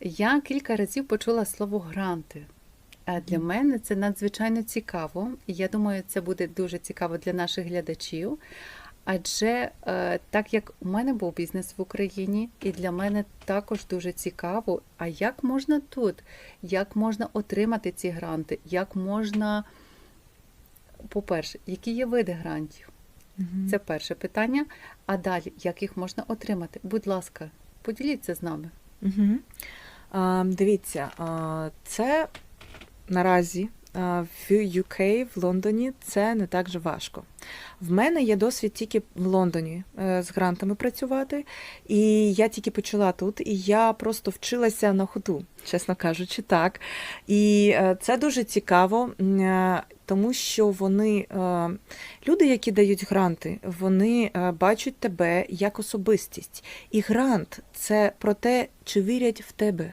Я кілька разів почула слово гранти. Для мене це надзвичайно цікаво, і я думаю, це буде дуже цікаво для наших глядачів. Адже е, так як у мене був бізнес в Україні, і для мене також дуже цікаво, а як можна тут, як можна отримати ці гранти, як можна, по-перше, які є види грантів? Це перше питання. А далі, як їх можна отримати? Будь ласка, поділіться з нами. Угу. Дивіться, це наразі в UK, в Лондоні, це не так же важко. В мене є досвід тільки в Лондоні е, з грантами працювати, і я тільки почала тут, і я просто вчилася на ходу, чесно кажучи, так. І е, це дуже цікаво, е, тому що вони, люди, які дають гранти, вони бачать тебе як особистість. І грант це про те, чи вірять в тебе.